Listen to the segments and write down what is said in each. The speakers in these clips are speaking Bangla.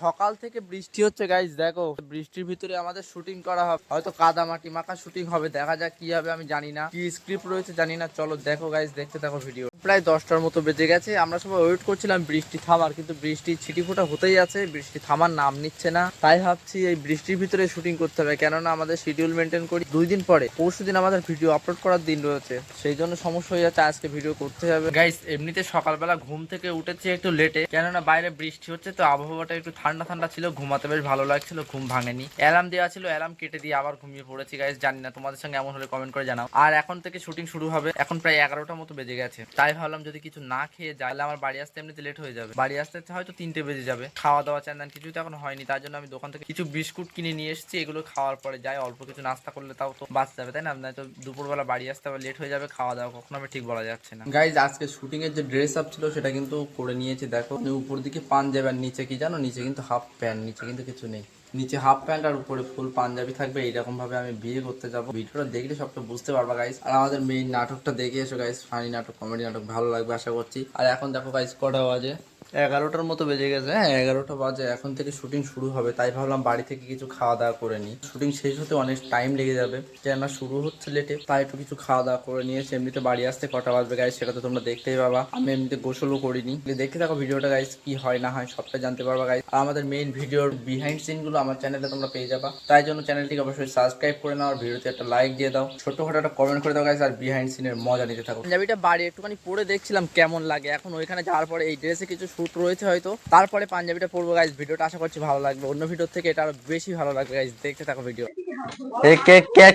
সকাল থেকে বৃষ্টি হচ্ছে গাইজ দেখো। বৃষ্টির ভিতরে আমাদের শুটিং করা হবে। হয়তো কাদা মাটি মাখা শুটিং হবে দেখা যাক কি হবে আমি জানি না। কি স্ক্রিপ্ট রয়েছে জানি না। চলো দেখো গাইজ দেখতে দেখো ভিডিও প্রায় দশটার মতো বেজে গেছে। আমরা সবাই ওয়েট করছিলাম বৃষ্টি থামার, কিন্তু বৃষ্টি ছিটি ফোটা হতেই আছে, বৃষ্টি থামার নাম নিচ্ছে না। তাই ভাবছি এই বৃষ্টির ভিতরে শুটিং করতে হবে, কেননা আমাদের শিডিউল মেনটেন করি। দুই দিন পরে, পরশু দিন আমাদের ভিডিও আপলোড করার দিন রয়েছে। সেই জন্য সমস্যা হয়ে যাচ্ছে, আজকে ভিডিও করতে হবে। গাইস এমনিতে সকালবেলা ঘুম থেকে উঠেছি একটু লেটে কেননা বাইরে বৃষ্টি হচ্ছে, তো আবহাওয়াটা একটু ঠান্ডা ঠান্ডা ছিল, ঘুমাতে বেশ ভালো লাগছিল, ঘুম ভাঙেনি। অ্যালার্ম দেওয়া ছিল অ্যালার্ম কেটে দিয়ে আবার ঘুমিয়ে পড়েছি গাইস জানি না, তোমাদের সঙ্গে এমন হলে কমেন্ট করে জানাও। আর এখন থেকে শুটিং শুরু হবে, এখন প্রায় এগারোটার মতো বেজে গেছে। তাই ভাবলাম যদি কিছু না খেয়ে যাই, তাহলে আমার বাড়ি আসতে এমনিতে লেট হয়ে যাবে। বাড়ি আসতে হয়তো তিনটে বেজে যাবে। খাওয়া দাওয়া চান কিছু তো এখন হয়নি। তার জন্য আমি দোকান থেকে কিছু বিস্কুট কিনে নিয়ে এসেছি। এগুলো খাওয়ার পরে যাই, অল্প কিছু নাস্তা করলে তাও তো বাঁচ যাবে, তাই না? তো দুপুরবেলা বাড়ি আসতে আবার লেট হয়ে যাবে খাওয়া দাওয়া কখনো আমি ঠিক বলা যাচ্ছে না। গাইজ আজকে শুটিং এর যে ড্রেস আপ ছিল, সেটা কিন্তু করে নিয়েছি, দেখো। উপর দিকে পাঞ্জাবি আর নিচে কি জানো? নিচে কিন্তু হাফ প্যান্ট নিচে কিন্তু কিছু নেই। নিচে হাফ প্যান্ট আর উপরে ফুল পাঞ্জাবি থাকবে এইরকম ভাবে আমি বিয়ে করতে যাব। ভিডিওটা দেখলে সবটা বুঝতে পারব গাইস আর আমাদের মেইন নাটকটা দেখে এসো গাইস ফানি নাটক কমেডি নাটক ভালো লাগবে, আশা করছি। আর এখন দেখো গাইস কটা বাজে? এগারোটার মতো বেজে গেছে। হ্যাঁ এগারোটা বাজে, এখন থেকে শুটিং শুরু হবে, তাই ভাবলাম বাড়ি থেকে কিছু খাওয়া দাওয়া করে নিই। শুটিং শেষ হতে অনেক টাইম লেগে যাবে। কেননা শুরু হচ্ছে লেটে তাই একটু কিছু খাওয়া দাওয়া করে নিয়েছি এমনিতে বাড়ি আসতে কটা বাজবে গাইস সেটা তো তোমরা দেখতেই পাবা। আমি এমনিতে গোসলও করিনি। দেখতে থাকো ভিডিওটা গাইস কি হয় না হয় সবটা জানতে পারবা গাইস আর আমাদের মেইন ভিডিওর বিহাইন্ড সিনগুলো আমার চ্যানেলে তোমরা পেয়ে যাবা। তাই জন্য চ্যানেলটিকে অবশ্যই সাবস্ক্রাইব করে নাও আর ভিডিওতে একটা লাইক দিয়ে দাও। ছোটখাটো একটা কমেন্ট করে দাও গাইস আর বিহাইন্ড সিনের মজা নিতে থাকো। পাঞ্জাবিটা বাড়ি একটুখানি পরে দেখছিলাম কেমন লাগে। এখন ওইখানে যাওয়ার পরে এই ড্রেসে কিছু শুট রয়েছে হয়তো। তারপরে পাঞ্জাবিটা পরবো গাইস ভিডিওটা আশা করছি ভালো লাগবে। অন্য ভিডিও থেকে এটা আরও বেশি ভালো লাগবে গাইস দেখতে থাকো ভিডিও।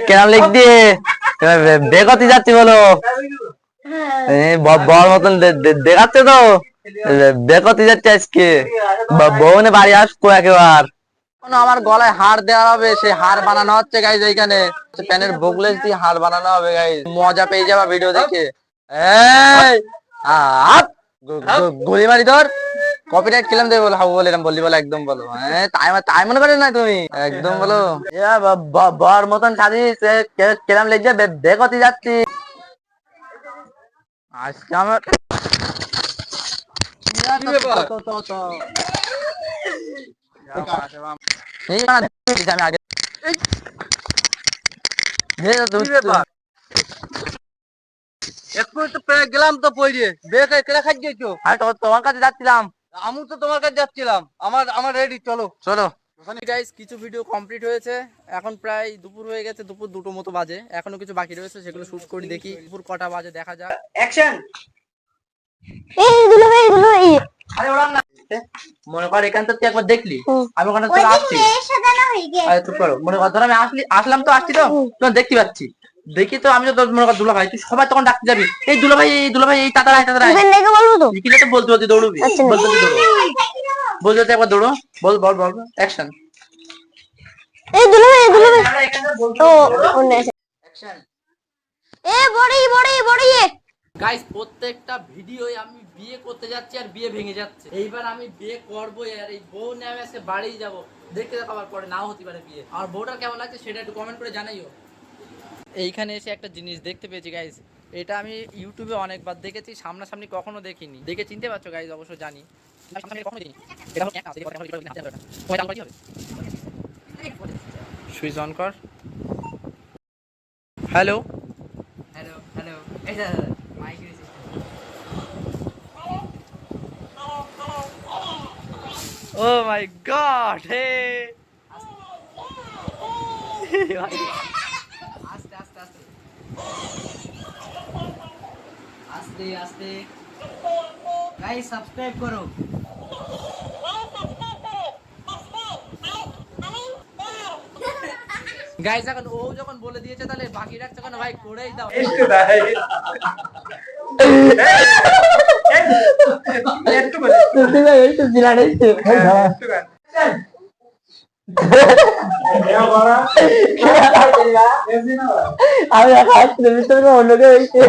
কেরাম লিখ দিয়ে বেগতি যাচ্ছি বলো। এই ব- বর মতন দেখাচ্ছে তো। বেগতি যাচ্ছে আজকে। বউনে বাড়ি আসব একেবার। আমার গলায় হার দেওয়া হবে সেই হার বানানো হচ্ছে গাইজ এইখানে। প্যানের বগলেস দিয়ে হার বানানো হবে গাইজ মজা পেয়ে যাবা ভিডিও দেখে। এই আপ! গুলি মারি ধর। কপিরাইট কিলাম দেবে বলো হাবু বলে এরকম বললি বলো একদম বলো। হ্যাঁ তাই তাই মনে করে না তুমি? একদম বলো। বর মতন সাজিস লিখ দিয়ে বেগতি যাচ্ছি। আজকে আমার এই না, দেখেছি আমি আগে একটু তো গেলাম তো পইরে বেকে কেটে খাই আমি তোমার কাছে যাচ্ছিলাম। আমি তো তোমার কাছে যাচ্ছিলাম। আমার আমার রেডি চলো। চলো। গাইস কিছু ভিডিও কমপ্লিট হয়েছে। এখন প্রায় দুপুর হয়ে গেছে দুপুর দুটো মতো বাজে। এখনও কিছু বাকি রয়েছে সেগুলো শুট করে দেখি। দুপুর কটা বাজে দেখা যাক। অ্যাকশন এই দুলো ভাই দুলো ভাই আরে ওরা না মনে কর এখান থেকে তুই একবার দেখলি? আমি ওখানে যে আসছি। হয়ে গেছে। আরে চুপ করো মনে কর ধর আমি আসলি আসলাম তো আসছি তো। তোর দেখতে পাচ্ছি। দেখি তো আমি তো মনে কর দুলা ভাই তুই সবাই তখন ডাকতে যাবি। এই দুলা ভাই এই দুলা ভাই এই তাতারা এই তাতারা। ওখান থেকে বলব তো? কিলে তো বলতে বলতে দৌড়বি। আচ্ছা। বলতে বলতে দৌড়ো। বলতে বলতে একবার দৌড়ো। বল বল বল অ্যাকশন এই দুলো ভাই এই দুলো ভাই ও অন্য অ্যাকশন এ বড়ি বড়ি বড়ি। গাইস প্রত্যেকটা ভিডিওই আমি বিয়ে করতে যাচ্ছি আর বিয়ে ভেঙে যাচ্ছে। এইবার আমি বিয়ে করব আর এই বউ নেমে এসে বাড়ি যাব। দেখতে দেখো আবার পরে নাও হতে পারে বিয়ে। আর বউটার কেমন লাগছে সেটা একটু কমেন্ট করে জানাইও। এইখানে এসে একটা জিনিস দেখতে পেয়েছি গাইজ এটা আমি ইউটিউবে অনেকবার দেখেছি সামনাসামনি কখনো দেখিনি। দেখে চিনতে পারছ গাইজ অবশ্য জানি? সুইচ অন কর। Hello hello hello oh my god hey আস্তে আস্তে গাইস সাবস্ক্রাইব করো গাইস এখন ও যখন বলে দিয়েছে তাহলে বাকি রাখছে কেন ভাই করেই দাও আমি হাসছি ভিতরে অন্যকে হয়েছে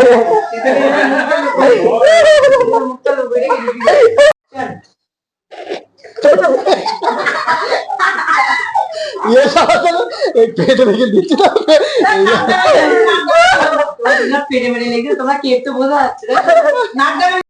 ইয়ে সারা এই পেটে রেখে দিচ্ছি না পেটে মেরে লেগে তোমরা কেপ তো বোঝা যাচ্ছে নাকটা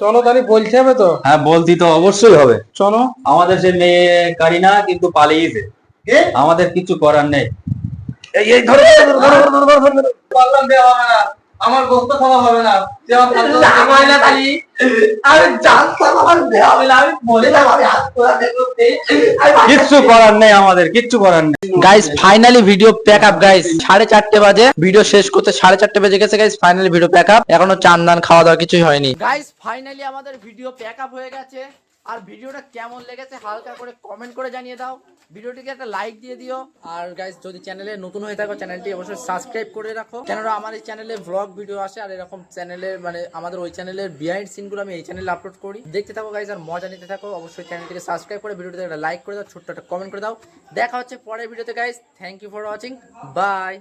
চলো তাহলে বলতে হবে তো হ্যাঁ বলতি তো অবশ্যই হবে চলো আমাদের যে মেয়ে কারিনা কিন্তু পালিয়েছে? আমাদের কিছু করার নেই এই ধরো ধরো, ধরো, ধরো, ধরো, ধরো, ধরো। বললাম দেওয়া হবে না আমার গোস্ত খাওয়া হবে না। কিচ্ছু করার নেই আমাদের কিচ্ছু করার নেই। Guys finally video pack up guys সাড়ে চারটে বাজে। ভিডিও শেষ করতে সাড়ে চারটে বেজে গেছে guys finally video pack up এখনও চান দান খাওয়া দাওয়া কিছুই হয়নি। গাইস ফাইনালি আমাদের ভিডিও প্যাক আপ হয়ে গেছে। আর ভিডিওটা কেমন লেগেছে হালকা করে কমেন্ট করে জানিয়ে দাও। ভিডিওটিকে একটা লাইক দিয়ে দিও। আর গাইস যদি চ্যানেলে নতুন হয়ে থাকো চ্যানেলটি অবশ্যই সাবস্ক্রাইব করে রাখো। কেননা আমার এই চ্যানেলে ব্লগ ভিডিও আসে, আর এরকম চ্যানেলে মানে আমাদের ওই চ্যানেলের বিহাইন্ড সিনগুলো আমি এই চ্যানেলে আপলোড করি। দেখতে থাকো গাইস আর মজা নিতে থাকো, অবশ্যই চ্যানেলটিকে সাবস্ক্রাইব করে ভিডিওটিতে একটা লাইক করে দাও, ছোট্ট একটা কমেন্ট করে দাও। দেখা হচ্ছে পরের ভিডিওতে guys thank you for watching bye